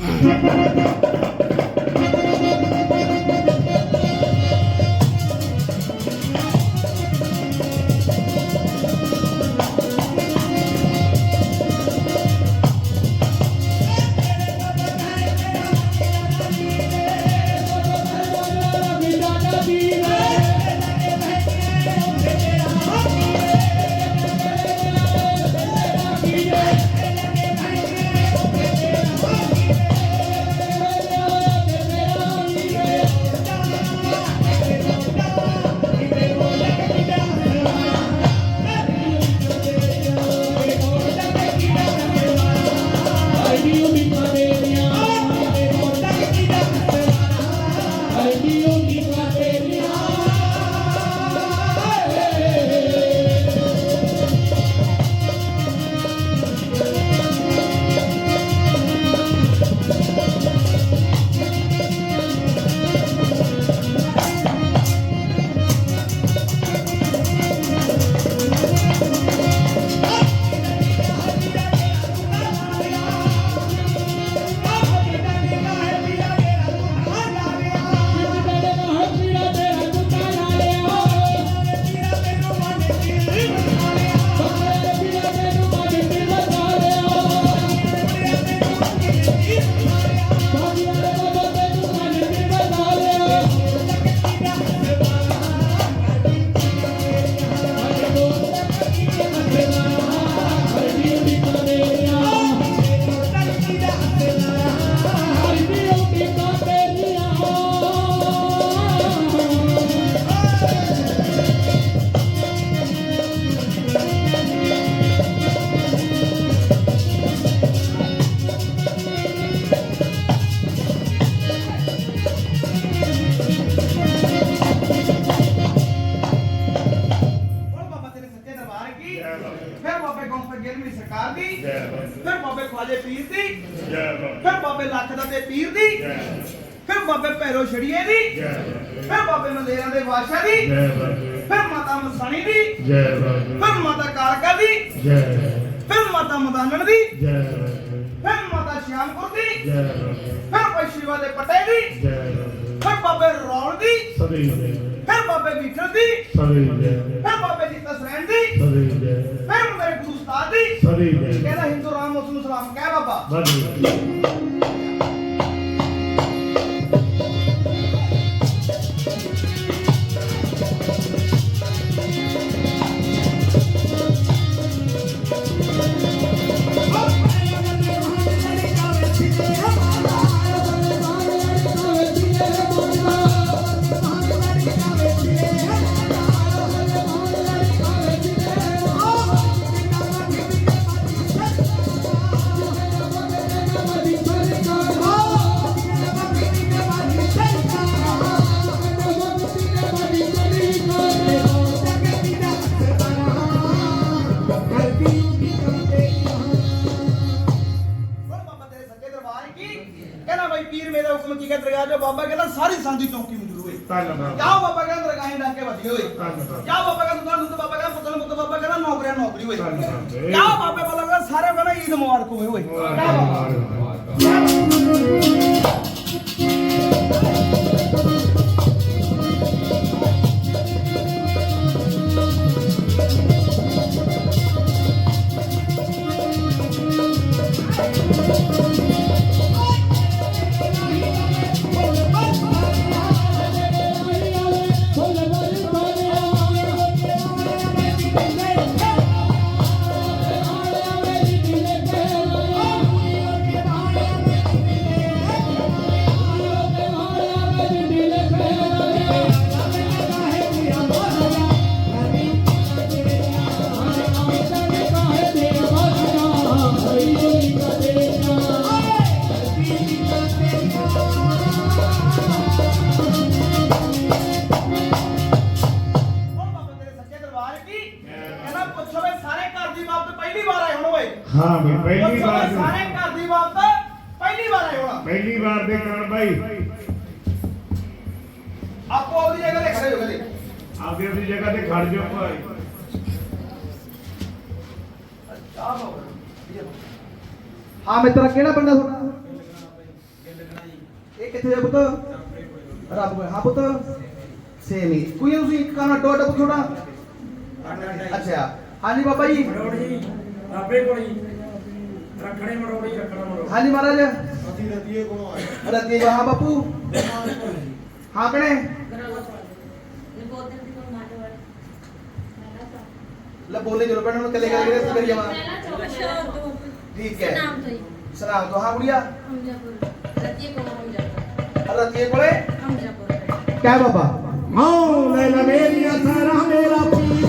Ha ha ha ha! ਮਾਤਾ ਮਦਾਨਣ ਦੀ ਫਿਰ ਮਾਤਾ ਸ਼ਿਆਮਪੁਰ ਦੀ ਫਿਰ ਭਾਈ ਸ਼ਿਵਾ ਦੇ ਪੱਟੇ ਦੀ ਜੈ ਫਿਰ ਬਾਬੇ ਰੌਲ ਦੀ ਸਦੇ ਫਿਰ ਬਾਬੇ ਵਿਠਲ ਦੀ ਫਿਰ ਬਾਬੇ ਜੀ ਤਸਰੈਣ ਦੀ ਫਿਰ ਮੇਰੇ ਗੁਰੂ ਉਸਤਾਦ ਦੀ ਸਦੇ ਹਿੰਦੂ ਰਾਮ ਉਸ ਨੂੰ ਸਲਾਮ ਕਹਿ ਬਾਬਾ। Paano ba? ਹਾਂ ਮਿੱਤਰਾ ਕਿਹੜਾ ਪਿੰਡ ਆ ਤੁਹਾਡਾ? ਇਹ ਕਿੱਥੇ ਦਾ ਪੁੱਤ? ਰੱਬ ਕੋਲ। ਹਾਂ ਪੁੱਤ। ਸੇਮੀ ਕੋਈ ਤੁਸੀਂ ਇੱਕ ਕਾਣਾ ਡੋਟ ਪੁੱਤ ਤੁਹਾਡਾ ਅੱਛਾ। ਹਾਂਜੀ ਬਾਬਾ ਜੀ। ਮਰੋੜ ਜੀ ਰੱਬੇ ਕੋਲ ਰੱਖਣੇ ਮਰੋੜ ਜੀ ਰੱਖਣਾ ਮਰੋੜ। ਹਾਂਜੀ ਮਹਾਰਾਜ। ਅਸੀਂ ਰਤੀਏ ਕੋਲੋਂ ਆਏ। ਰਤੀਏ ਹਾਂ ਬਾਪੂ। ਹਾਂ ਕਣੇ ਲੈ ਬੋਲੇ ਜਰੋ ਪੈਣ ਨੂੰ ਕੱਲੇ ਕੱਲੇ ਕਿਹੜੇ ਕਰੀ ਜਾਵਾਂ? ਠੀਕ ਹੈ। ਨਾਮ ਤੋਂ ਹੀ। ਸਲਾਮ ਤੋਂ। ਹਾਂ ਗੁੜੀਆ? ਹਮਜਾਪੁਰ ਰਤੀਏ ਕੋਲ ਹਮਜਾਪੁਰ ਰਤੀ ਕੋਲੇ? ਹਮਜਾਪੁਰ ਕਹਿ ਬਾਬਾ? ਹਾਂ ਲੈ ਲੈ ਮੇਰੀਆਂ ਸਾਰਾ ਮੇਰਾ ਪੀਰ।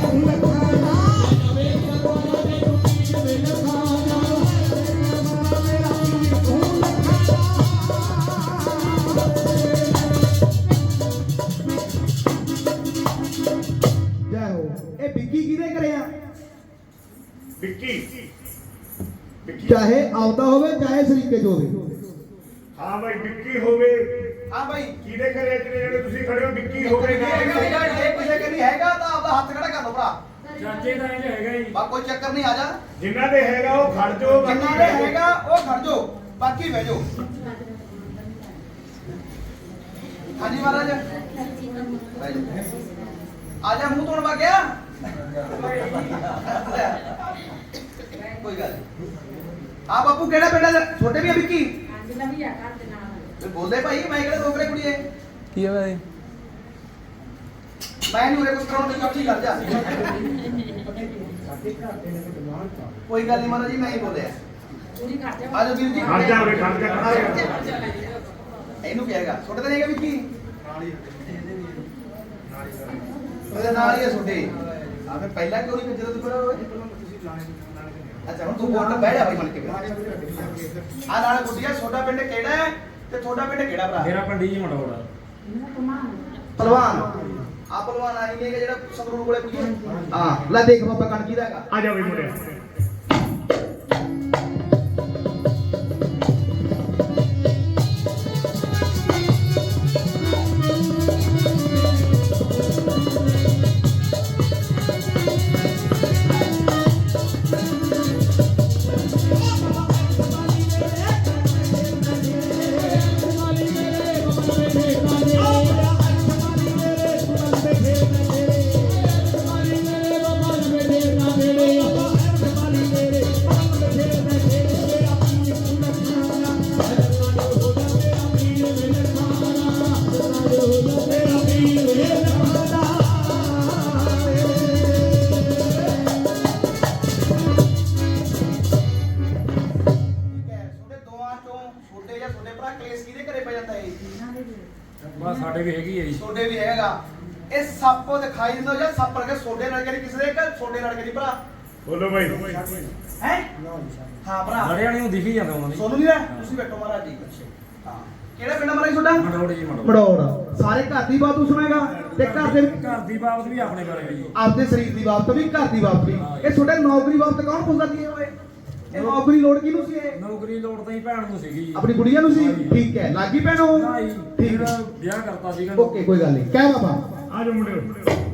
ਆਉਦਾ ਹੋਵੇ ਚਾਹੇ ਸਰੀਕੇ ਚ ਹੋਵੇ। ਹਾਂ ਬਾਈ ਵਿੱਕੀ ਹੋਵੇ। ਹਾਂ ਭਾਈ ਕਿਹਦੇ ਘਰੇ ਜਿਹੜੇ ਜਿਹੜੇ ਤੁਸੀਂ ਖੜੇ ਹੋ ਵਿੱਕੀ ਹੋਵੇ ਨਹੀਂ ਹੈਗਾ, ਜੇ ਕਿਸੇ ਨਹੀਂ ਹੈਗਾ ਤਾਂ ਆਪਦਾ ਹੱਥ ਖੜਾ ਕਰ ਲਓ ਭਰਾ। ਚਾਚੇ ਦਾ ਇਹ ਹੈਗਾ ਜੀ ਬਾ ਕੋਈ ਚੱਕਰ ਨਹੀਂ ਆ ਜਾ। ਜਿਨ੍ਹਾਂ ਦੇ ਹੈਗਾ ਉਹ ਖੜ ਜਾਓ ਬਾਕੀ ਜਿੰਨਾ ਦੇ ਹੈਗਾ ਉਹ ਖੜ ਜਾਓ ਬਾਕੀ ਬਹਿ ਜਾਓ। ਹਾਂਜੀ ਮਹਾਰਾਜ। ਆ ਜਾ ਮੂੰਹ ਧੋਣ ਵਾ ਗਿਆ। ਕੋਈ ਗੱਲ ਨੀ। ਆ ਬਾਪੂ ਕਿਹੜਾ ਪਿੰਡ ਦਾ ਛੋਟੇ ਵੀ ਆ ਵਿੱਕੀ? ਤੇ ਬੋਲਦੇ ਭਾਈ ਮੈਂ ਕਿਹੜਾ ਦੋਕਰੇ ਕੁੜੀਏ? ਕੀ ਹੈ ਭਾਈ? ਮੈਂ ਉਰੇ ਕੁਝ ਕਰਾਉਣ ਦੀ ਕੱਠੀ ਕਰ ਜਾ ਕੋਈ ਗੱਲ ਨਹੀਂ ਮਹਾਰਾਜ ਜੀ ਮੈਂ ਹੀ ਬੋਲਿਆ। ਆ ਜਾਓ ਵੀਰ ਜੀ। ਖੜ ਜਾ ਉਰੇ, ਖੜ ਜਾ, ਖੜ ਜਾ। ਇਹਨੂੰ ਕਹੇਗਾ ਛੋਟੇ ਤਾਂ ਨਹੀਂ ਹੈਗਾ ਵਿੱਕੀ? ਉਹਦੇ ਨਾਲ ਹੀ ਆ ਛੋਟੇ ਆ ਫਿਰ ਪਹਿਲਾਂ ਕਿਉਂ ਨਹੀਂ ਜਦੋਂ ਤੂੰ ਕਰੋ ਅੱਛਾ ਹੁਣ ਤੂੰ ਵੋਟ ਬਹਿ ਜਾ ਭਾਈ ਮਨ ਕੇ ਆ ਨਾਲ ਗੁੱਡੀਆ ਛੋਟਾ ਪਿੰਡ ਕਿਹੜਾ ਹੈ ਤੇ ਤੁਹਾਡਾ ਪਿੰਡ ਕਿਹੜਾ ਭਰਾ? ਮੇਰਾ ਪੰਡੀ ਜੀ ਮਰੋੜ ਪਹਿਲਵਾਨ ਆ ਪਹਿਲਵਾਨ ਆਈ ਨੇ ਜਿਹੜਾ ਸੰਗਰੂਰ ਕੋਲੇ ਕੋਈ ਹਾਂ ਲੈ ਦੇਖ ਬਾਬਾ ਕਣਕੀ ਦਾ ਹੈਗਾ। ਆ ਜਾ ਬਈ ਮੁੰਡਿਆ। ਛੋਟੇ ਲੜਕੇ ਦੀ ਭਰਾ। ਬੋਲੋ ਬਾਈ। ਹੈ? ਹਾਂ ਭਰਾ। ਲੜਿਆ ਨਹੀਂ ਦਿਖ ਹੀ ਜਾਂਦਾ ਉਹਨਾਂ ਦੀ ਸੋਨੂੰ ਨਹੀਂ ਹੈ? ਤੁਸੀਂ ਬੈਠੋ ਮਹਾਰਾਜ ਜੀ ਹਾਂ। ਕਿਹੜਾ ਪਿੰਡ ਮਹਾਰਾਜ ਤੁਹਾਡਾ? ਮਰੋੜ ਜੀ ਮਰੋੜ ਮੜੌੜ ਸਾਰੇ ਘਰ ਦੀ ਬਾਤ ਤੂੰ ਸੁਣੇਗਾ ਤੇ ਘਰ ਦੇ ਘਰ ਦੀ ਬਾਬਤ ਵੀ ਆਪਣੇ ਬਾਰੇ ਹੈ ਜੀ ਆਪਦੇ ਸਰੀਰ ਦੀ ਬਾਤ ਵੀ ਘਰ ਦੀ ਬਾਤ ਵੀ। ਇਹ ਤੁਹਾਡੇ ਨੌਕਰੀ ਬਾਤ ਕੌਣ ਪੁੱਛਦਾ ਕੀ ਹੋਏ ਇਹ ਨੌਕਰੀ ਲੋੜ ਕਿਹਨੂੰ ਸੀ ਇਹ? ਨੌਕਰੀ ਲੋੜ ਤਾਂ ਹੀ ਭੈਣ ਨੂੰ ਸੀਗੀ। ਆਪਣੀ ਗੁੜੀਆ ਨੂੰ ਸੀ। ਠੀਕ ਹੈ। ਲੱਗੀ ਭੈਣੋ ਠੀਕ ਵਿਆਹ ਕਰਤਾ ਸੀਗਾ ਓਕੇ ਕੋਈ ਗੱਲ ਨਹੀਂ। ਕਹਿ ਬਾਬਾ ਆ ਜਾ ਮੁੰਡਿਓ।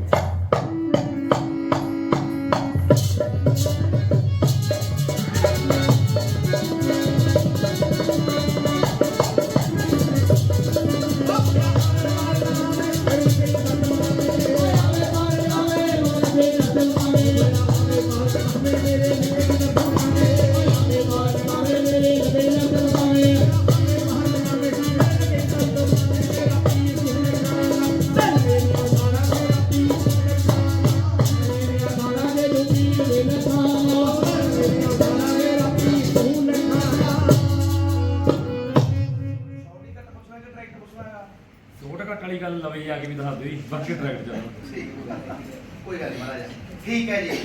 ਬਾਕੀ ਡਾਇਰੈਕਟ ਠੀਕ ਕੋਈ ਗੱਲ ਨਹੀਂ ਮਹਾਰਾਜ। ਠੀਕ ਹੈ ਜੀ।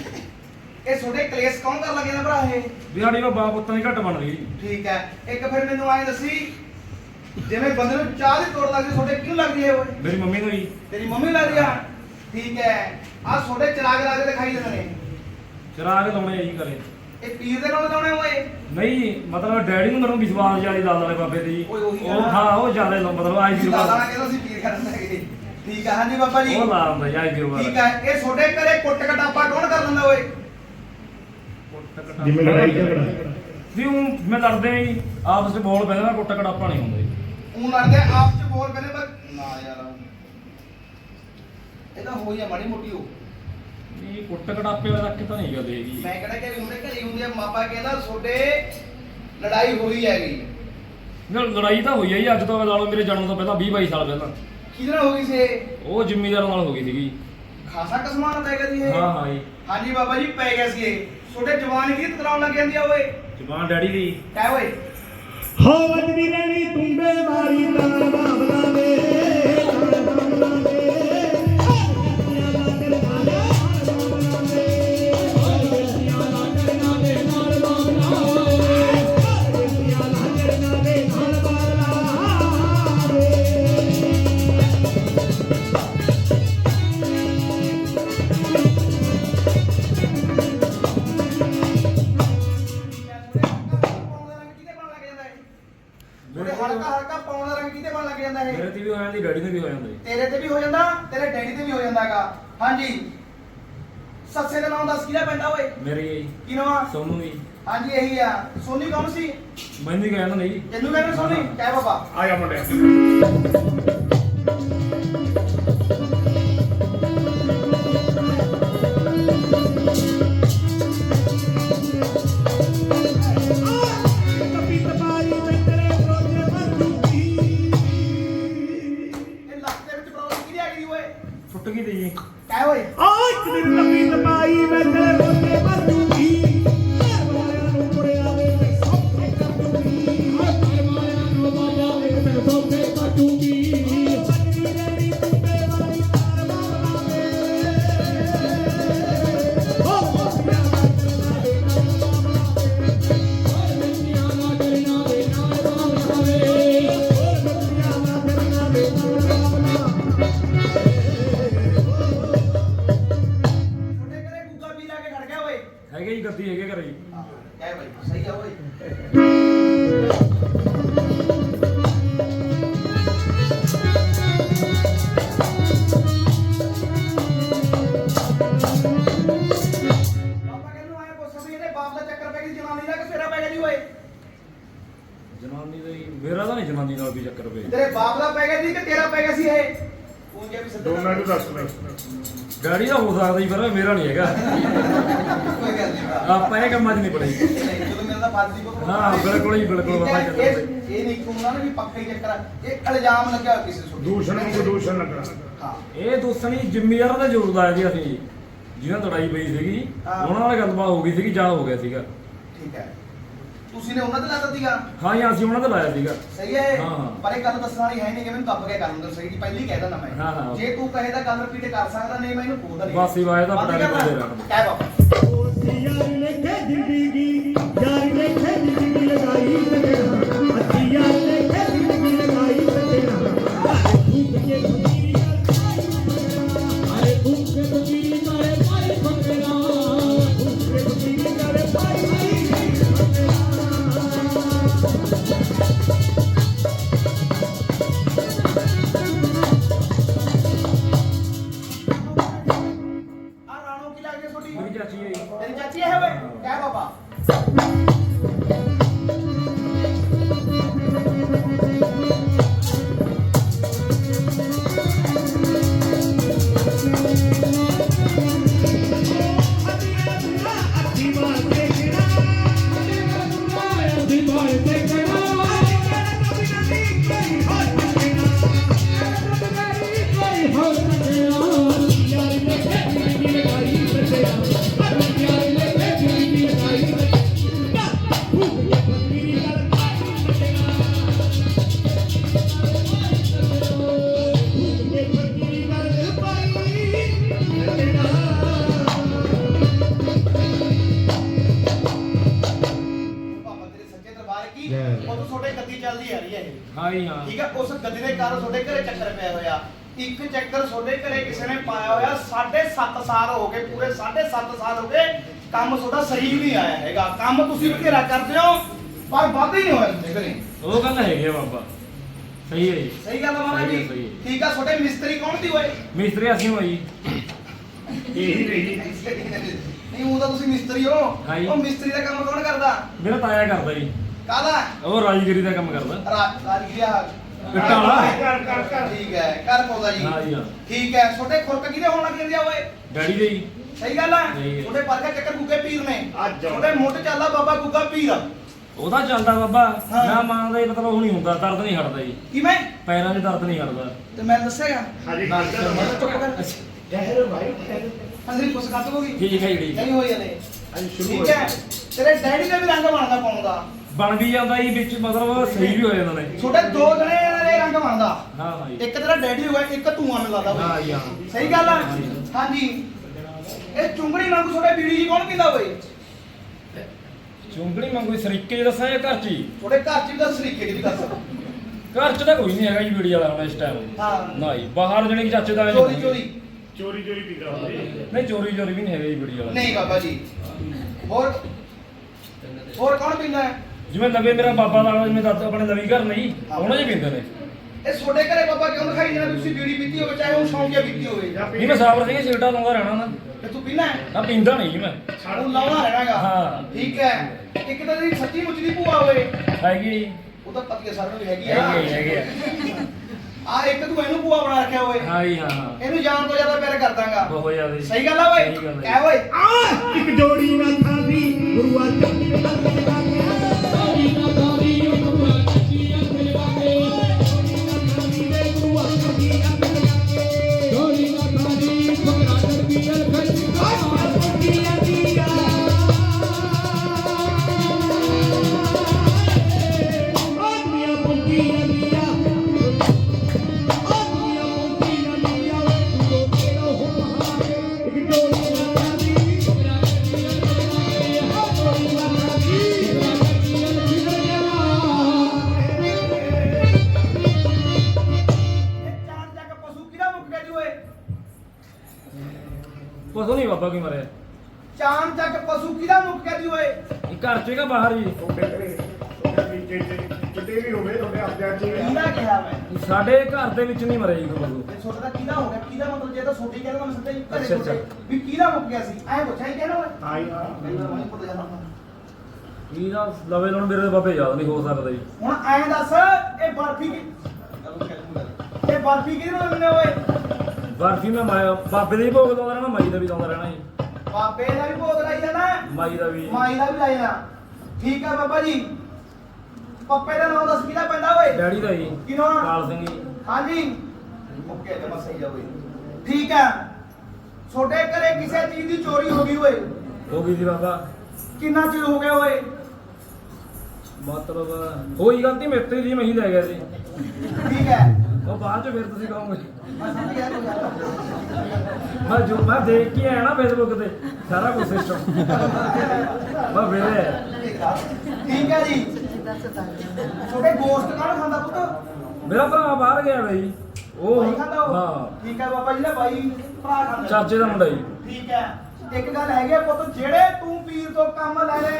ਇਹ ਤੁਹਾਡੇ ਕਲੇਸ਼ ਕੌਣ ਕਰ ਲੱਗੇ ਨੇ ਭਰਾ ਇਹ? ਵੀ ਸਾਡੀ ਬਾਬਾ ਪੁੱਤਾਂ ਦੀ ਘੱਟ ਬਣ ਜੀ ਠੀਕ ਹੈ। ਇੱਕ ਫਿਰ ਮੈਨੂੰ ਆਏ ਦੱਸੀ ਜਿਵੇਂ ਬੰਦੇ ਨੂੰ ਚਾਹ ਦੀ ਤੋੜ ਲੱਗਦੀ ਤੁਹਾਡੇ ਕਿਉਂ ਲੱਗਦੀ ਹੈ ਓਏ? ਮੇਰੀ ਮੰਮੀ ਨੂੰ ਜੀ ਤੇਰੀ ਮੰਮੀ ਲੱਗਦੀ ਆ? ਠੀਕ ਹੈ। ਆ ਤੁਹਾਡੇ ਚਰਾਗ ਲਾ ਕੇ ਦਿਖਾਈ ਦਿੰਦੇ ਨੇ। ਚਰਾਗ ਲਾਉਣੇ ਜੀ ਘਰੇ। ਇਹ ਪੀਰ ਦੇ ਨਾਲ ਲਾਉਣੇ ਓਏ? ਨਹੀਂ ਮਤਲਬ ਡੈਡੀ ਨੂੰ ਮੈਨੂੰ ਵਿਸ਼ਵਾਸ ਜ਼ਿਆਦਾ ਦਾਦਾ ਵਾਲੇ ਬਾਬੇ ਓਏ ਉਹੀ ਉਹ ਆ। ਹਾਂ ਉਹ ਜ਼ਿਆਦਾ ਮਤਲਬ ਆਈ ਜੀ ਦਾਦਾ ਨਾਲ ਕਹਿੰਦਾ ਸੀ ਠੀਕ ਹੈ ਹਾਂਜੀ ਬਾਬਾ ਜੀ। ਉਹ ਲਾ ਹੁੰਦਾ ਜੀ ਆਈ ਜੀ ਠੀਕ ਹੈ ਇਹ ਤੁਹਾਡੇ ਘਰੇ ਕੁੱਟ ਕਟਾਪਾ ਕੌਣ ਕਰ ਦਿੰਦਾ ਓਏ? ਜਿਵੇਂ ਲੜਾਈ ਝਗੜਾ। ਵੀ ਉਹ ਮੈਂ ਲੜਦੇ ਆ ਜੀ ਆਪਸ ਵਿੱਚ ਬੋਲ ਪੈਂਦਾ ਨਾ ਕੁੱਟ ਕੜਾਪਾ ਨਹੀਂ ਹੁੰਦਾ ਜੀ। ਉਹ ਲੜਦੇ ਆਪ ਚ ਬੋਲ ਕਹਿੰਦੇ ਪਰ ਨਾ ਯਾਰ। ਇਹ ਤਾਂ ਹੋਈ ਆ ਮਾੜੀ ਮੋਟੀ ਹੋ। ਇਹ ਕੁੱਟ ਕਟਾਪੇ ਵਾਲਾ ਰੱਖ ਤਾਂ ਨਹੀਂ ਗਾ ਦੇਗੀ ਮੈਂ ਕਹਿੰਦਾ ਕਿ ਹੁੰਦੇ ਘਰੇ ਹੁੰਦੇ ਆ ਮਾਪਾ ਕਹਿੰਦਾ ਤੁਹਾਡੇ ਲੜਾਈ ਹੋਈ ਹੈਗੀ। ਨਾਲ ਲੜਾਈ ਤਾਂ ਹੋਈ ਆ ਜੀ ਅੱਜ ਤੋਂ ਲਾ ਲਓ ਮੇਰੇ ਜਨਮ ਤੋਂ ਪਹਿਲਾਂ 20 22 ਸਾਲ ਪਹਿਲਾਂ। ਕਿਹਦੇ ਨਾਲ ਹੋ ਗਈ ਸੀ ਇਹ? ਉਹ ਜ਼ਿਮੀਦਾਰ ਨਾਲ ਹੋ ਗਈ ਸੀਗੀ। ਖਾਸਾ ਕਸਮਾਨ ਪੈ ਗਿਆ ਸੀ ਇਹ? ਹਾਂ ਹਾਂ ਜੀ। ਹਾਂਜੀ ਬਾਬਾ ਜੀ ਪੈ ਗਿਆ ਸੀ ਇਹ। ਤੁਹਾਡੇ ਜਵਾਨ ਕੀ ਤਰਾਉਣ ਲੱਗ ਜਾਂਦੀ ਆ ਓਏ? ਜ਼ਬਾਨ ਡੈਡੀ ਦੀ। ਕਹਿ ਓਏ। ਹੋ ਵੱਜਦੀ ਰਹਿਣੀ ਤੁੰਬੇ ਮਾਰੀ ਤਾਂ ਬਾਬਲਾ ਦੇ। ਡੈਡੀ ਦਾ ਹੋ ਸਕਦਾ ਜੀ ਪਰ ਮੇਰਾ ਨਹੀਂ ਹੈਗਾ ਕੋਈ ਗੱਲ ਨਹੀਂ ਭਰਾ। ਆਪਾਂ ਇਹ ਕੰਮਾਂ 'ਚ ਨਹੀਂ ਪੜੇ ਹੀ ਹਾਂ, ਬਿਲਕੁਲ ਹੀ, ਬਿਲਕੁਲ ਬਾਬਾ ਜੀ। ਇਹ ਇਹ ਨਹੀਂ ਕਹੂੰਗਾ ਨਾ ਵੀ ਪੱਕਾ ਹੀ ਚੱਕਰ ਆ। ਇਹ ਇਲਜ਼ਾਮ ਲੱਗਿਆ ਹੋਇਆ ਕਿਸੇ ਸੁਣ ਦੂਸ਼ਣ ਨੂੰ ਦੂਸ਼ਣ ਲੱਗਣਾ ਹਾਂ ਇਹ ਦੋਸਣੀ ਜ਼ਿੰਮੇਵਾਰ ਦਾ ਲਾਇਆ ਜੀ ਅਸੀਂ ਜਿਹਨਾਂ ਲੜਾਈ ਪਈ ਸੀਗੀ ਹਾਂ। ਉਹਨਾਂ ਨਾਲ ਗੱਲਬਾਤ ਹੋ ਗਈ ਸੀਗੀ ਜਾ ਹੋ ਗਿਆ ਸੀਗਾ ਠੀਕ ਹੈ ਤੁਸੀਂ ਨੇ ਉਹਨਾਂ ਤੇ ਲਾ ਦਿੱਤੀਗਾ ਹਾਂ ਜੀ ਅਸੀਂ ਉਹਨਾਂ ਦਾ ਲਾਇਆ ਸੀਗਾ ਸਹੀ ਹੈ ਹਾਂ, ਹਾਂ। ਪਰ ਇਹ ਗੱਲ ਦੱਸਣ ਵਾਲੀ ਹੈ ਨਹੀਂ ਕਿ ਮੈਨੂੰ ਦੱਬ ਕੇ ਕਰਨ ਦੋ ਸਹੀ ਜੀ ਪਹਿਲੀ ਕਹਿ ਦਿੰਦਾ ਮੈਂ ਹਾਂ, ਹਾਂ। ਜੇ ਤੂੰ ਕਹੇ ਤਾਂ ਗੱਲ ਰਿਪੀਟ ਕਰ ਸਕਦਾ ਨਹੀਂ ਮੈਨੂੰ ਕੋਦਾ ਨਹੀਂ ਬਸ ਸਿਵਾਏ ਤਾਂ ਬੰਦ ਪਟਾਕੇ ਕਰ ਪਾਉਂਦੇ ਲੈ। ਰਹਿਣ। ਕਹਿ ਬਾਬਾ ਯਾਰ ਨੇ ਖੇ ਜ਼ਿੰਦਗੀ ਯਾਰ ਨੇ ਖੇ ਜ਼ਿੰਦਗੀ ਲਗਾਈ ਸਜਣਾ ਅੱਛੀ ਯਾਰ ਨੇ ਖੇ ਜ਼ਿੰਦਗੀ ਲਗਾਈ ਸਜਣਾ ਅਰੇ ਭੂਖ ਕੇ ਸਹੀ ਨਹੀਂ ਆਇਆ ਹੈਗਾ। ਕੰਮ ਤੁਸੀਂ ਬਥੇਰਾ ਕਰਦੇ ਹੋ ਪਰ ਵੱਧ ਹੀ ਨਹੀਂ ਹੋਇਆ ਤੁਹਾਡੇ ਘਰੇ। ਉਹ ਗੱਲ ਹੈਗੀ ਆ ਬਾਬਾ। ਸਹੀ ਹੈ ਜੀ। ਸਹੀ ਗੱਲ ਆ ਮਹਾਰਾਜ ਸਹੀ ਹੈ, ਸਹੀ ਜੀ ਹੈ। ਠੀਕ ਆ ਤੁਹਾਡੇ ਮਿਸਤਰੀ ਕੌਣ ਦੀ ਹੋਏ ਮਿਸਤਰੀ ਅਸੀਂ ਹੋਈ ਇਹੀ ਰਹੀ ਨਹੀਂ ਉਹ ਤਾਂ ਤੁਸੀਂ ਮਿਸਤਰੀ ਹੋ। ਹਾਂ ਜੀ। ਉਹ ਮਿਸਤਰੀ ਦਾ ਕੰਮ ਕੌਣ ਕਰਦਾ? ਮੇਰਾ ਤਾਇਆ ਕਰਦਾ ਜੀ। ਕਾਹਦਾ? ਉਹ ਰਾਜਗਰੀ ਦਾ ਕੰਮ ਕਰਦਾ। ਰਾਜਗੀਆ ਪਿੱਟਾਂ ਵਾਲਾ। ਕਰ ਕਰ ਕਰ ਠੀਕ ਹੈ ਘਰ ਪਾਉਂਦਾ ਜੀ। ਹਾਂ ਜੀ ਹਾਂ। ਠੀਕ ਹੈ ਛੋਟੇ ਖੁਰਕ ਕਿਹਦੇ ਹੋਣ ਲੱਗ ਜਾਂਦੇ ਆ ਓਏ? ਡੈਡੀ ਦੇ ਜੀ। ਸਹੀ ਗੱਲ ਹੈ। ਛੋਟੇ ਪਰਖਾ ਚੱਕਰ ਗੁੱਗੇ ਪੀਰ ਨੇ। ਅੱਜ ਆਉਣਾ। ਛੋਟੇ ਮੁੱਢ ਚੱਲਦਾ ਬਾਬਾ ਗੁੱਗਾ ਪੀਰ। ਉਹਦਾ ਚੱਲਦਾ ਬਾਬਾ। ਹਾਂ। ਨਾ ਮਾਂ ਦਾ ਹੀ ਮਤਲਬ ਉਹ ਨਹੀਂ ਹੁੰਦਾ ਦਰਦ ਨਹੀਂ ਹਟਦਾ ਜੀ। ਕਿਵੇਂ? ਪੈਰਾਂ 'ਚ ਦਰਦ ਨਹੀਂ ਹਟਦਾ। ਤੇ ਮੈਂ ਦੱਸੇਗਾ। ਹਾਂਜੀ ਮੈਂ ਚੁੱਪ ਕਰ। ਜਹਿਰ ਭਾਈ ਠਹਿਰ ਅੰਦਰੀ ਕੁਛ ਖਤਮ ਹੋ ਗਈ। ਠੀਕ ਹੈ ਜਿਹੜੀ ਨਹੀਂ ਹੋਈ ਹਲੇ। ਅੱਜ ਸ਼ੁਰੂ ਠੀਕ ਹੈ ਤੇਰੇ ਡੈਡੀ ਨੇ ਵੀ ਰੰਗ ਬਣਦਾ ਪਾਉਂਦਾ ਬਣ ਵੀ ਜਾਂਦਾ ਜੀ ਵਿੱਚ ਮਤਲਬ ਸਹੀ ਵੀ ਹੋ ਜਾਂਦਾ ਨੇ। ਛੋਟੇ ਦੋ ਜਣੇ ਨੇ ਰੰਗ ਬਣਦਾ। ਹਾਂ ਹਾਂ ਜੀ। ਇੱਕ ਤੇਰਾ ਡੈਡੀ ਹੋਇਆ ਇੱਕ ਤੂੰ ਆ ਲੱਗਦਾ ਹਾਂ ਜੀ ਹਾਂ। ਸਹੀ ਗੱਲ ਆ? ਹਾਂਜੀ। ਇਹ ਚੁੰਗੜੀ ਵਾਂਗੂ ਛੋਟੇ ਬੀੜੀ ਜੀ ਕੌਣ ਪੀਂਦਾ ਓਏ ਚੁੰਗੜੀ ਮੰਗੂ ਸਰੀਕੇ ਦੱਸਾਂ ਜਾਂ ਘਰ 'ਚ ਹੀ? ਘਰ ਚ ਵੀ ਦੱਸ ਸਰੀਕੇ ਦੀ ਦੱਸ। ਘਰ 'ਚ ਤਾਂ ਕੋਈ ਨਹੀਂ ਹੈਗਾ ਜੀ ਵੀਡੀਓ ਵਾਲਾ ਹੁਣ ਇਸ ਟਾਈਮ ਹਾਂ। ਨਾ ਜੀ ਬਾਹਰ ਜਣੇ ਕਿ ਚਾਚੇ ਦਾ ਚੋਰੀ ਚੋਰੀ ਚੋਰੀ ਚੋਰੀ ਪੀਂਦਾ ਹੁੰਦਾ ਜੀ। ਨਹੀਂ ਚੋਰੀ ਚੋਰੀ ਵੀ ਨਹੀਂ ਹੈਗਾ ਜੀ ਵੀਡੀਓ ਵਾਲਾ। ਨਹੀਂ ਬਾਬਾ ਜੀ। ਹੋਰ? ਹੋਰ ਕੌਣ ਪੀਂਦਾ ਹੈ? ਜਿਵੇਂ ਲਵੇ ਮੇਰਾ ਬਾਬਾ ਨਾਲ ਜਿਵੇਂ ਦਾਦਾ ਆਪਣੇ ਲਵੀ ਘਰ ਨਹੀਂ ਉਹਨਾਂ 'ਚ ਪੀਂਦੇ ਨੇ। ਇਹ ਛੋਟੇ ਘਰੇ ਬਾਬਾ ਕਿਉਂ ਦਿਖਾਈ ਦੇਣਾ? ਵੀ ਤੁਸੀਂ ਬੀੜੀ ਪੀਤੀ ਹੋਵੇ ਚਾਹੇ ਉਹ ਸ਼ੌਂਕੀਆ ਪੀਤੀ ਹੋਵੇ। ਜਾਂ ਨਹੀਂ ਮੈਂ ਸਾਬਰ ਸਿੰਘ ਸਿਗਰਟਾਂ ਲਾਉਂਦਾ ਰਹਿਣਾ ਨਾ। ਤੇ ਤੂੰ ਪੀਣਾ ਹੈ? ਨਾ ਪੀਂਦਾ ਨਹੀਂ ਜੀ ਮੈਂ। ਸਾਨੂੰ ਲਾਉਣਾ ਰਹਿਣਾਗਾ। ਹਾਂ। ਠੀਕ ਹੈ। ਇੱਕ ਤਾਂ ਦੀ ਸੱਚੀ ਮੁੱਚੀ ਦੀ ਭੂਆ ਹੋਵੇ। ਹੈਗੀ ਉਹ ਤਾਂ ਪਤੀ ਸਾਰਿਆਂ ਨੂੰ ਵੀ ਹੈਗੀ ਆ। ਹੈਗੀ ਹੈ, ਹੈਗੀ ਹੈ। ਆ ਇੱਕ ਤੂੰ ਇਹਨੂੰ ਭੂਆ ਬਣਾ ਰੱਖਿਆ ਹੋਵੇ। ਹਾਂ ਜੀ ਹਾਂ ਹਾਂ। ਇਹਨੂੰ ਜਾਣ ਤੋਂ ਜ਼ਿਆਦਾ ਪਿਆਰ ਕਰਦਾਗਾ। ਬਹੁਤ ਜ਼ਿਆਦਾ ਜੀ। ਸਹੀ ਗੱਲ ਆ ਓਏ। ਸਹੀ ਗੱਲ ਹੈ। ਕਹਿ ਓਏ। ਆ ਇੱਕ ਜੋੜੀ ਨਾ ਖਾਂਦੀ ਗੁਰੂਆ ਚੱਕੀ ਦੇ ਨਹੀਂ ਬਾਬਾ ਕੀ ਮਰਿਆ? ਚਾਰ ਚੱਕ ਪਸ਼ੂ ਕਿਹਦਾ ਮੁੱਕ ਗਿਆ ਜੀ ਓਏ? ਇਹ ਘਰ 'ਚ ਹੈਗਾ ਬਾਹਰ ਜੀ ਕਿਤੇ ਵੀ ਹੋਵੇ ਤੁਹਾਡੇ ਆਪਦਿਆਂ ਚ ਹੀ ਆ। ਕਿਹਦਾ ਕਿਹਾ ਮੈਂ? ਸਾਡੇ ਘਰ ਦੇ ਵਿੱਚ ਨਹੀਂ ਮਰਿਆ ਜੀ ਕੋਈ ਬੰਦੂ ਇਹ ਛੋਟਾ ਦਾ ਕਿਹਦਾ ਹੋ ਗਿਆ? ਕਿਹਦਾ ਮਤਲਬ ਜੇ ਤਾਂ ਛੋਟੀ ਕਹਿੰਦਾ ਮੈਂ ਸਿੱਧਾ ਹੀ ਘਰੇ ਅੱਛਾ, ਛੋਟੇ ਅੱਛਾ। ਵੀ ਕਿਹਦਾ ਮੁੱਕ ਗਿਆ ਸੀ? ਐ ਪੁੱਛਿਆ ਹੀ ਕਹਿਣਾ ਓਏ? ਹਾਂ ਜੀ, ਹਾਂ ਮੈਨੂੰ ਨਹੀਂ ਪਤਾ ਜਾਂਦਾ ਕੀ ਦਾ ਲਵੇ ਲਾਉਣ ਮੇਰੇ ਬਾਬੇ ਯਾਦ ਨਹੀਂ ਹੋ ਸਕਦਾ ਜੀ। ਹੁਣ ਐਂ ਦੱਸ ਇਹ ਬਰਫੀ ਕੀ ਇਹ ਬਰਫੀ ਕਿਹਦੇ ਨਾਲ ਮਿਲਨੇ ਓਏ? ਬਰਫੀ ਮੈਂ ਮਾਇਆ ਬਾਬੇ ਦੇ ਹੀ ਭੋਗ ਲਾਉਂਦਾ ਰਹਿਣਾ ਮਾਈ ਦਾ ਵੀ ਲਾਉਂਦਾ ਰਹਿਣਾ ਜੀ। ਬਾਬੇ ਦਾ ਵੀ ਭੋਗ ਲਾਈ ਜਾਣਾ ਮਾਈ ਦਾ ਵੀ। ਮਾਈ ਦਾ ਵੀ ਲਾਈ ਜਾਣਾ ਠੀਕ ਆ ਬਾਬਾ ਜੀ। ਪੱਪੇ ਦਾ ਨਾਮ ਦੱਸ ਕਿਹਦਾ ਪੈਂਦਾ ਓਏ? ਡੈਡੀ ਦਾ ਜੀ। ਕਿਹਨਾਂ ਕਾਲ ਸਿੰਘ ਜੀ। ਹਾਂਜੀ। ਓਕੇ ਤੇ ਬਸ ਸਹੀ ਆ ਓਏ ਠੀਕ ਆ। ਛੋਟੇ ਘਰੇ ਕਿਸੇ ਚੀਜ਼ ਦੀ ਚੋਰੀ ਹੋ ਗਈ ਓਏ? ਹੋ ਗਈ ਜੀ ਬਾਬਾ। ਕਿੰਨਾ ਚਿਰ ਹੋ ਗਿਆ ਓਏ? ਮਤਲਬ ਹੋਈ ਗਲਤੀ ਮੇਰੇ ਤੇ ਜੀ ਮੈਂ ਹੀ ਲੈ ਗਿਆ ਜੀ। ਠੀਕ ਹੈ। ਉਹ ਬਾਅਦ ਚ ਫਿਰ ਤੁਸੀਂ ਕਹੋਗੇ। ਮੈਂ ਜੋ ਮੈਂ ਦੇਖ ਕੇ ਆਇਆ ਨਾ ਫੇਸਬੁੱਕ ਤੇ ਸਾਰਾ ਕੁਝ ਸਿਸਟਮ ਮੈਂ ਵੇਲੇ ਠੀਕ ਹੈ ਜੀ। ਛੋਟੇ ਗੋਸ਼ਟ ਕੌਣ ਖਾਂਦਾ ਪੁੱਤ? ਮੇਰਾ ਭਰਾ ਬਾਹਰ ਗਿਆ ਬਈ। ਉਹ ਹਾਂ। ਠੀਕ ਹੈ ਬਾਬਾ ਜੀ ਦਾ ਬਾਈ ਭਰਾ ਖਾਂਦਾ। ਚਾਚੇ ਦਾ ਮੁੰਡਾ ਜੀ। ਠੀਕ ਹੈ। ਇੱਕ ਗੱਲ ਹੈਗੀ ਪੁੱਤ ਜਿਹੜੇ ਤੂੰ ਪੀਰ ਤੋਂ ਕੰਮ ਲੈ ਲੈ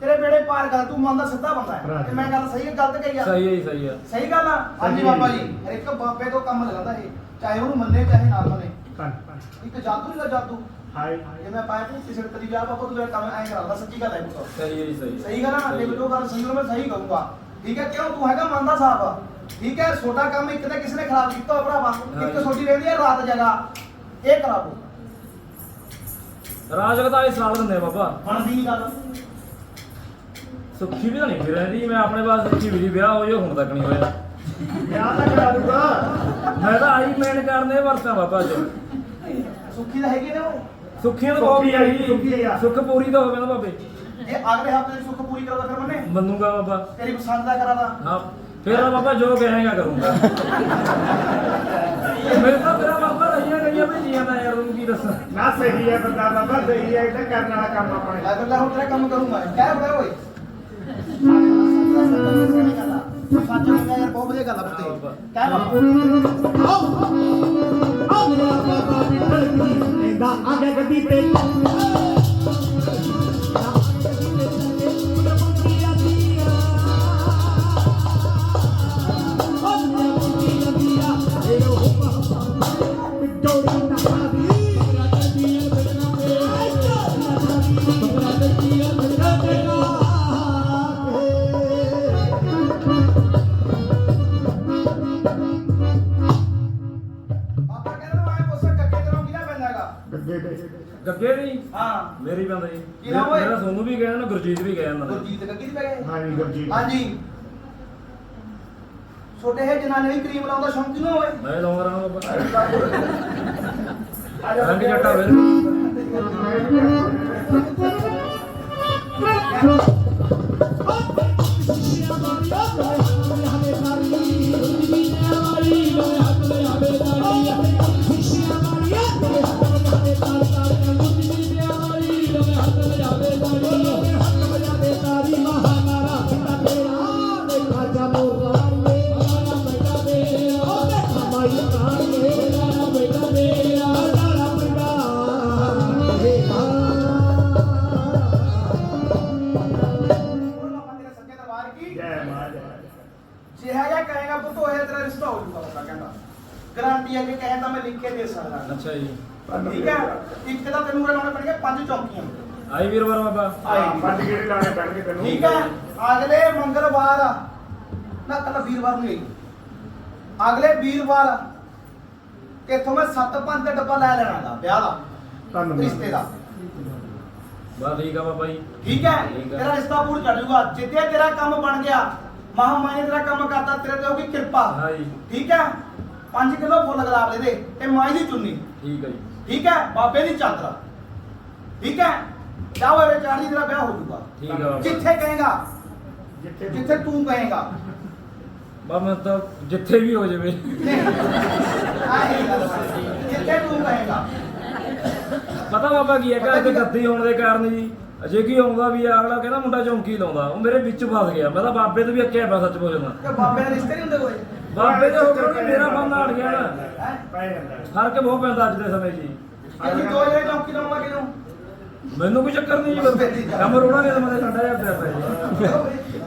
ਤੇਰੇ ਬੇੜੇ ਪਾਰ ਕਰ ਤੂੰ ਮੰਨਦਾ ਸਿੱਧਾ ਬੰਦਾ ਹੈ। ਤੇ ਮੈਂ ਗੱਲ ਸਹੀ ਹੈ ਗਲਤ ਕਹੀ ਆ? ਸਹੀ ਹੈ ਜੀ ਸਹੀ ਹੈ। ਸਹੀ ਗੱਲ ਆ? ਹਾਂਜੀ ਹੈ ਬਾਬਾ ਜੀ। ਹਰ ਇੱਕ ਬਾਬੇ ਤੋਂ ਕੰਮ ਲੈਂਦਾ ਇਹ। ਚਾਹੇ ਉਹਨੂੰ ਮੰਨੇ ਚਾਹੇ ਨਾ ਮੰਨੇ। ਕੰਨ ਕੰਨ ਇੱਕ ਜਾਦੂ ਦਾ ਜਾਦੂ। ਹਾਏ। ਜੇ ਮੈਂ ਪਾਇਆ ਤੂੰ ਕਿਸੇ ਨੂੰ ਕਦੀ ਜਾ ਬਾਬਾ ਤੂੰ ਕੰਮ ਐਂ ਕਰਾਉਂਦਾ ਸੱਚੀ ਗੱਲ ਹੈ ਪੁੱਤ। ਸਹੀ ਹੈ ਜੀ ਸਹੀ ਸਹੀ ਗੱਲ ਆ ਜੇ ਜੋ ਗੱਲ ਸਹੀ ਮੈਂ ਸਹੀ ਕਹੂੰਗਾ ਠੀਕ ਹੈ ਕਿਉਂ? ਤੂੰ ਹੈਗਾ ਮੰਨਦਾ ਸਾਹਿਬ ਠੀਕ ਹੈ ਛੋਟਾ ਕੰਮ ਇੱਕ ਤਾਂ ਕਿਸੇ ਨੇ ਖਰਾਬ ਕੀਤਾ ਹੋਇਆ ਭਰਾਵਾ। ਇੱਕ ਹਾਂਜੀ। ਛੋਟੀ ਰਹਿੰਦੀ ਹੈ ਰਾਤ ਜਗਾ ਇਹ ਕਰਾਵੋ ਰਾਜ ਦਾ ਇਹ ਸਾਲ ਦਿੰਦੇ ਆ ਬਾਬਾ? ਬਣਦੀ ਨਹੀਂ ਗੱਲ। ਸੁੱਖੀ ਵੀ ਤਾਂ ਨਹੀਂ ਫਿਰ ਰਹਿੰਦੀ ਮੈਂ ਆਪਣੇ ਬਾਅਦ ਸੁੱਖੀ ਵੀ ਜੀ ਵਿਆਹ ਹੋ ਜੋ ਹੁਣ ਤੱਕ ਨਹੀਂ ਹੋਇਆ। ਵਿਆਹ ਤਾਂ ਕਰਾ ਦੂੰਗਾ। ਮੈਂ ਤਾਂ ਆਈ ਮੈਨ ਕਰਨੇ ਵਰਤਾਂ ਬਾਬਾ ਜੀ ਸੁੱਖੀ ਤਾਂ ਹੈਗੀ ਨੇ ਉਹ। ਸੁੱਖੀਆਂ ਤਾਂ ਬਹੁਤ ਸੁੱਖੀ ਸੁੱਖੀ ਵੀ ਆ। ਸੁੱਖ ਪੂਰੀ ਤਾਂ ਹੋਵੇ ਨਾ ਬਾਬੇ ਇਹ ਅਗਲੇ ਹਫ਼ਤੇ ਦੀ ਸੁੱਖ ਪੂਰੀ ਕਰਾਦਾ ਫਿਰ ਮੈਨੇ ਮੰਨੂਗਾ ਬਾਬਾ। ਤੇਰੀ ਪਸੰਦ ਦਾ ਕਰਾਦਾ ਹਾਂ ਫਿਰ ਆ ਬਾਬਾ ਜੋ ਕਹੇਗਾ ਕਰੂੰਗਾ। ਮੇਰੇ ਤਾਂ ਤੇਰਾ ਬਾਬਾ ਰਹੀਆਂ ਗਈਆਂ ਭੇਜੀਆਂ ਤਾਂ ਯਾਰ ਉਹਨੂੰ ਕੀ ਦੱਸਾਂ? ਨਾ ਸਹੀ ਹੈ ਬੰਦਾ ਬਾਬਾ ਸਹੀ ਹੈ ਇਹ ਤਾਂ ਕਰਨ ਵਾਲਾ ਕੰਮ ਆਪਣੇ। ਲੈ ਫਿਰ ਲੈ ਹੁਣ ਤੇਰਾ ਕੰਮ ਕਰੂੰਗਾ। ਕਹਿ ਬੜਾ ਓਏ। ਸੱਚ ਮੰਗਾ ਯਾਰ ਬਹੁਤ ਵਧੀਆ ਗੱਲ ਆ ਪੁੱਤੇ ਕਹਿ ਬਾਬਾ ਆਓ ਮੇਰਾ ਬਾਬਾ ਵਿਠਲ ਕੀ ਲੈਂਦਾ ਆਗੇ ਗੱਡੀ ਤੇ ਜਨਾਨੇ ਦੀ ਕਰੀਮ ਲਾਉਂਦਾ ਸ਼ੌਂਕ ਕਿਉਂ ਹੋਵੇ। ਮੈਂ ਲਾਉਂਦਾ ਰਹਾਂ ਬਾਬਾ ਆ ਜਾ ਰੰਗ ਜੱਟਾ ਫਿਰ। ਠੀਕ ਹੈ ਅਗਲੇ ਮੰਗਲਵਾਰ ਨਾ ਕੱਲ ਵੀਰਵਾਰ ਨੂੰ ਆਈ ਅਗਲੇ ਵੀਰਵਾਰ ਇੱਥੋਂ ਮੈਂ 7-5 ਦਾ ਡੱਬਾ ਲੈ ਲੈਣਾ ਦਾ ਵਿਆਹ ਦਾ ਧੰਨਵਾਦ। ਰਿਸ਼ਤੇ ਦਾ। ਬਸ ਠੀਕ ਆ ਬਾਬਾ ਜੀ। ਠੀਕ ਹੈ। ਤੇਰਾ ਰਿਸ਼ਤਾ ਪੂਰ ਕਰ ਜੂਗਾ ਜਿੱਦੇ ਤੇਰਾ ਕੰਮ ਬਣ ਗਿਆ ਮਹਾਮਾਈ ਨੇ ਤੇਰਾ ਕੰਮ ਕਰਤਾ ਤੇਰੇ ਤੇ ਹੋਗੀ ਕਿਰਪਾ। ਹਾਂ ਜੀ। ਠੀਕ ਹੈ? 5 ਕਿਲੋ ਫੁੱਲ ਗੁਲਾਬ ਦੇ ਦੇ ਤੇ ਮਾਈ ਦੀ ਚੁੰਨੀ। ਠੀਕ ਹੈ ਜੀ। ਠੀਕ ਹੈ? ਬਾਬੇ ਦੀ ਚਾਦਰ। ਠੀਕ ਹੈ? ਜਾਓ ਇਹ ਚਾਰ ਦੀ ਤੇਰਾ ਵਿਆਹ ਹੋ ਜੂਗਾ ਠੀਕ ਆ। ਜਿੱਥੇ ਕਹੇਗਾ ਜਿੱਥੇ ਜਿੱਥੇ ਤੂੰ ਕਹੇਗਾ। ਬਾ ਮੈਂ ਤਾਂ ਜਿੱਥੇ ਵੀ ਹੋ ਜਾਵੇ। ਜਿੱਥੇ ਤੂੰ ਕਹੇਗਾ। ਪਤਾ ਬਾਬਾ ਕੀ ਹੈ ਘਰ ਹੈ? ਗੱਦੀ ਹੋਣ ਦੇ ਕਾਰਨ ਜੀ ਅਜੇ ਕੀ ਆਉਂਦਾ ਵੀ ਆ, ਅਗਲਾ ਕਹਿੰਦਾ ਮੁੰਡਾ ਚੌਂਕੀ ਲਾਉਂਦਾ ਉਹ ਮੇਰੇ ਵਿੱਚ ਫਸ ਗਿਆ। ਮੈਂ ਤਾਂ ਬਾਬੇ ਤੋਂ ਵੀ ਅੱਕਿਆ ਪਿਆ ਸੱਚ ਬੋਲਣਾ ਕਿ ਬਾਬੇ ਦੇ ਰਿਸ਼ਤੇ ਨਹੀਂ ਹੁੰਦੇ ਕੋਈ? ਬਾਬੇ ਦੇ ਹੋ ਕੇ ਮੇਰਾ ਬੰਦਾ ਅੜ ਗਿਆ ਨਾ। ਹੈ। ਪੈ ਜਾਂਦਾ। ਫ਼ਰਕ ਬਹੁਤ ਪੈਂਦਾ ਅੱਜ ਦੇ ਸਮੇਂ 'ਚ ਜੀ। ਅਸੀਂ ਦੋ ਜਿਹੜੇ ਚੌਂਕੀ ਲਾਉਣਾ ਕਿਨੂੰ ਮੈਨੂੰ ਕੋਈ ਚੱਕਰ ਨਹੀਂ ਜੀ ਬਸ ਕੰਮ ਰੋਣਾ ਨਹੀਂ ਤਾਂ ਮੈਂ ਠੰਡਾ ਜਿਹਾ ਪਿਆ ਪਿਆ ਜੀ।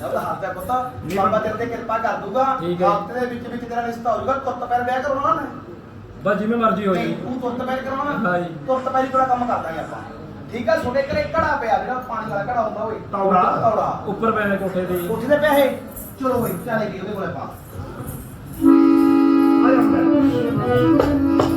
ਜਦ ਹੱਥ ਦਾ ਪੁੱਤਾ। ਬਾਬਾ ਤੇਰੇ ਤੇ ਕਿਰਪਾ ਕਰ ਦੂਗਾ ਹੈ। ਹਫ਼ਤੇ ਦੇ ਵਿੱਚ ਵਿੱਚ ਤੇਰਾ ਰਿਸ਼ਤਾ ਹੋ ਜਾਊਗਾ। ਤੁਰਤ ਪੈਰ ਵਿਆਹ ਕਰਾਉਣਾ ਨਾ। ਬਸ ਜਿਵੇਂ ਮਰਜ਼ੀ ਹੋ ਜੀ। ਤੂੰ ਤੁਰਤ ਪੈਰ ਕਰਾਉਣਾ। ਹਾਂ ਜੀ। ਤੁਰਤ ਪੈਰ ਥੋੜਾ ਕੰਮ ਕਰ ਦਾਂਗੇ ਆਪਾਂ। ਠੀਕ ਆ ਛੋਟੇ ਘਰੇ ਘੜਾ ਪਿਆ ਜਿਹੜਾ ਪਾਣੀ ਵਾਲਾ ਘੜਾ ਹੁੰਦਾ ਓਏ। ਤੌੜਾ। ਤੌੜਾ। ਉੱਪਰ ਪੈ ਨੇ ਕੋਠੇ ਤੇ ਜੀ। ਉੱਥੇ ਦੇ ਪੈਸੇ ਚਲੋ ਓਏ ਚੱਲੇ ਗਏ ਉਹਦੇ ਕੋਲੇ ਪਾ ਆ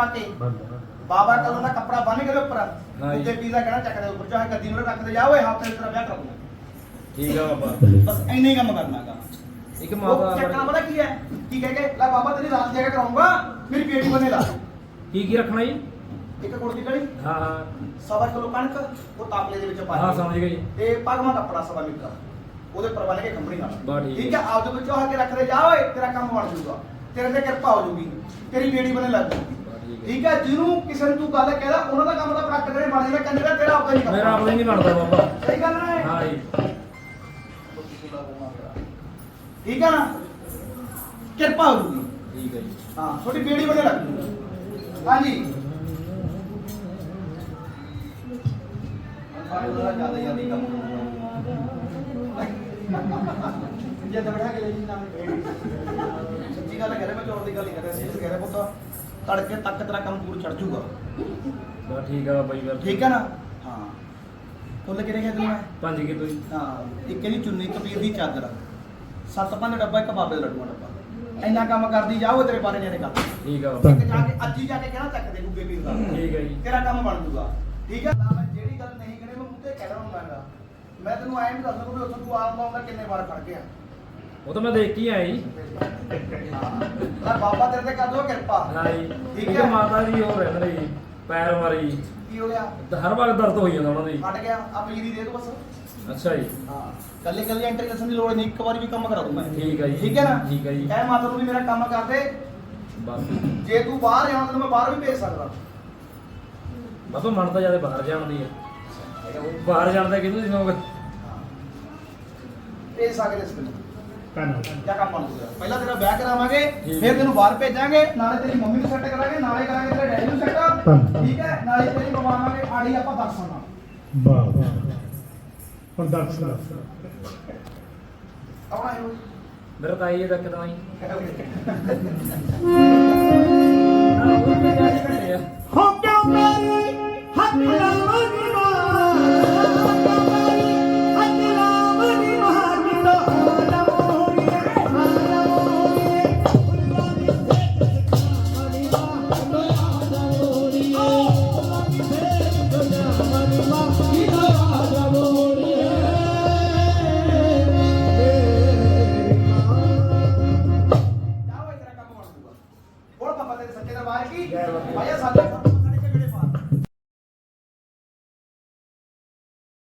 ਹੈ 11 ਰੁਪਏ ਪਾ ਕੇ ਬਾਬਾ ਕਲੋਂ ਦਾ ਕੱਪੜਾ ਬੰਨ ਕੇ ਉੱਪਰ ਹਾਂ ਜੀ। ਤੇ ਪੀਜ਼ਾ ਕਹਿਣਾ? ਚੱਕ ਦੇ ਉੱਪਰ। ਚਾਹੇ ਗੱਦੀ ਨੂੰ ਰੱਖ ਦੇ ਜਾ ਓਏ ਹਫ਼ਤੇ ਤੇਰਾ ਵਿਆਹ ਕਰਾਉਂਗਾ ਠੀਕ ਆ ਬਾਬਾ। ਬਸ ਇੰਨੇ ਹੀ ਕੰਮ ਕਰਨਾਗਾ ਇੱਕ ਮਾਤਾ ਚੱਕਣਾ ਪਤਾ ਕੀ ਹੈ? ਕੀ ਕਹਿ ਕੇ ਲੈ ਬਾਬਾ ਤੇਰੀ ਰਾਤ ਜਗ੍ਹਾ ਕਰਾਉਂਗਾ ਮੇਰੀ ਬੇਟੀ ਬਣੇ ਲਾ। ਕੀ ਕੀ ਰੱਖਣਾ ਜੀ? ਇੱਕ ਦੀ ਡਲੀ ਹਾਂ ਹਾਂ। ਸਵਾ ਕਿਲੋ ਕਣਕ ਉਹ ਤਾਪਲੇ ਦੇ ਵਿੱਚ ਪਾ ਹਾਂ ਸਮਝ ਗਏ। ਤੇ ਪਗਮਾ ਕੱਪੜਾ ਸਵਾ ਮੀਟਰ ਉਹਦੇ ਉੱਪਰ ਬੰਨ ਕੇ ਕੰਪਨੀ ਨਾਲ। ਠੀਕ ਹੈ। ਆਪਦੇ ਵਿੱਚੋਂ ਆ ਕੇ ਰੱਖਦੇ ਜਾ ਓਏ ਤੇਰਾ ਕੰਮ ਬਣ ਜਾਊਗਾ। ਤੇਰੇ ਤੇ ਕਿਰਪਾ ਹੋ ਜਾਊਗੀ। ਤੇਰੀ ਬੇੜੀ ਬਣੇ ਲੱਗ ਬਸ ਠੀਕ ਹੈ ਹੈ ਜਿਹਨੂੰ ਕਿਸੇ ਨੂੰ ਤੂੰ ਗੱਲ ਕਹਿਦਾ ਉਹਨਾਂ ਦਾ ਕੰਮ ਤਾਂ ਪ੍ਰੋਡਕਟ ਜਿਹੜੇ ਬਣ ਜਾਣਾ ਕੰਨੇ ਦਾ ਤੇਰਾ ਆਪਦਾ ਨਹੀਂ ਮੇਰਾ ਆਪਣਾ ਹੀ ਨਹੀਂ ਬਣਦਾ ਬਾਬਾ। ਸਹੀ ਗੱਲ ਨਾ? ਹਾਂ ਜੀ। ਠੀਕ ਹੈ ਨਾ? ਕਿਰਪਾ ਹੋ ਜਾਊਗੀ ਠੀਕ ਹੈ ਜੀ। ਹਾਂ ਤੁਹਾਡੀ ਬੇੜੀ ਬਣੇ ਲੱਗ ਜਾਊਗੀ ਹਾਂਜੀ ਜ਼ਿਆਦਾ ਜ਼ਿਆਦਾ ਕੰਮ ਜੇ। ਤਾਂ ਬੜਾ ਕੇ ਲੈ ਜੀ ਨਾਲ। ਸੱਚੀ ਗੱਲ ਕਰੇ ਮੈਂ ਚੋਰ ਦੀ ਗੱਲ ਨਹੀਂ ਕਰ ਰਿਹਾ ਸੀ ਕਹਿ ਰਿਹਾ ਪੁੱਤ। ਤੜਕੇ ਤੱਕ ਤੇਰਾ ਕੰਮ ਪੂਰ ਚੜ ਜਾਊਗਾ। ਬਸ ਠੀਕ ਆ ਜੀ ਫਿਰ। ਠੀਕ ਹੈ ਨਾ? ਹਾਂ। ਫੁੱਲ ਕਿਹੜੇ ਕਹਿੰਦੇ ਮੈਂ ਪੰਜ ਕਿਲੋ ਜੀ। ਹਾਂ ਇੱਕ ਇਹਦੀ ਚੁੰਨੀ ਕਬੀਰ ਦੀ ਚਾਦਰ। ਸੱਤ ਪੰਜ ਡੱਬਾ ਇੱਕ ਬਾਬੇ ਦਾ ਲੱਡੂਆਂ ਡੱਬਾ। ਇੰਨਾ ਕੰਮ ਕਰਦੀ ਜਾਓ ਤੇਰੇ ਬਾਰੇ ਨੇ ਕੰਮ ਠੀਕ ਆ ਬਾਬਾ। ਇੱਕ ਜਾ ਕੇ ਅੱਜ ਹੀ ਜਾ ਕੇ ਕਹਿਣਾ ਚੱਕ ਦੇ ਗੁੱਗੇ ਪੀਰ ਦਾ। ਠੀਕ ਹੈ ਜੀ। ਤੇਰਾ ਕੰਮ ਬਣ ਜੂਗਾ ਠੀਕ ਹੈ ਨਾ ਮੈਂ ਜਿਹੜੀ ਗੱਲ ਨਹੀਂ ਕਰੇ ਮੈਂ ਮੂੰਹ ਤੇ ਕਹਿ ਰਹਾ ਹਾਂਗਾ। ਮੈਂ ਤੈਨੂੰ ਐਂ ਵੀ ਦੱਸ ਦੂੰ ਵੀ ਉੱਥੋਂ ਤੂੰ ਆਪ ਆਉਂਦਾ ਕਿੰਨੇ ਵਾਰ ਖੜ ਗਿਆ। ਉਹ ਤਾਂ ਮੈਂ ਦੇਖ ਕੇ ਹੀ ਆਇਆ ਜੀ। ਲੈ ਬਾਬਾ ਤੇਰੇ ਤੇ ਕਰ ਦੋ ਕਿਰਪਾ। ਹਾਂ ਜੀ। ਠੀਕ ਹੈ। ਮਾਤਾ ਜੀ ਹੋਰ ਰਹਿੰਦੇ ਨੇ ਜੀ ਪੈਰ ਮਾਰੀ ਜੀ। ਕੀ ਹੋ ਗਿਆ? ਹਰ ਵਾਰ ਦਰਦ ਹੋਈ ਜਾਂਦਾ ਉਹਨਾਂ ਦੀ। ਹਟ ਗਿਆ। ਆ ਪੀਰੀ ਦੇ ਦੋ ਬਸ। ਅੱਛਾ ਜੀ। ਹਾਂ। ਕੱਲੇ ਕੱਲੇ ਐਂਟਰੀ ਦੱਸਣ ਦੀ ਲੋੜ ਨਹੀਂ ਇੱਕ ਵਾਰੀ ਵੀ ਕੰਮ ਕਰਾ ਦੂੰ ਮੈਂ ਠੀਕ ਹੈ ਜੀ। ਠੀਕ ਹੈ ਨਾ? ਠੀਕ ਹੈ ਜੀ। ਕਹਿ ਮਾਤਾ ਨੂੰ ਵੀ ਮੇਰਾ ਕੰਮ ਕਰ ਦੇ। ਬਸ। ਜੇ ਤੂੰ ਬਾਹਰ ਜਾਣਾ ਤੈਨੂੰ ਮੈਂ ਬਾਹਰ ਵੀ ਭੇਜ ਸਕਦਾ। ਬਾਬਾ ਮਨ ਤਾਂ ਜ਼ਿਆਦਾ ਬਾਹਰ ਜਾਣ ਦੀ ਹੈ ਬਾਹਰ ਜਾਣ ਦਾ ਕਿਹਨੂੰ ਦਿਨੋਗੇ ਭੇਜ ਸਕਦੇ ਇਸ ਨੂੰ ਧੰਨਵਾਦ। ਕਿਆ ਕੰਮ ਬਣ ਜੂਗਾ ਪਹਿਲਾਂ ਤੇਰਾ ਵਿਆਹ ਕਰਾਵਾਂਗੇ ਫਿਰ ਹੈ। ਤੈਨੂੰ ਬਾਹਰ ਭੇਜਾਂਗੇ ਨਾਲੇ ਤੇਰੀ ਮੰਮੀ ਨੂੰ ਸੈੱਟ ਕਰਾਂਗੇ ਨਾਲੇ ਕਰਾਂਗੇ ਤੇਰੇ ਡੈਡੀ ਨੂੰ ਸੈੱਟ। ਠੀਕ ਹੈ? ਨਾਲੇ ਤੇਰੀ ਪਵਾਵਾਂਗੇ ਆੜੀ ਆਪਾਂ ਦਰਸ਼ਨ ਨਾਲ ਵਾਹ ਹੁਣ ਦਰਸ਼ਨ ਆਉਣਾ ਇਹਨੂੰ ਮੇਰਾ ਤਾਂ ਇਹ ਤੱਕ ਤਾਂ ਹੀ ਹੋ ਕਿਉਂ ਮੇਰੀ ਹੱਥ ਲਾਵਣੀ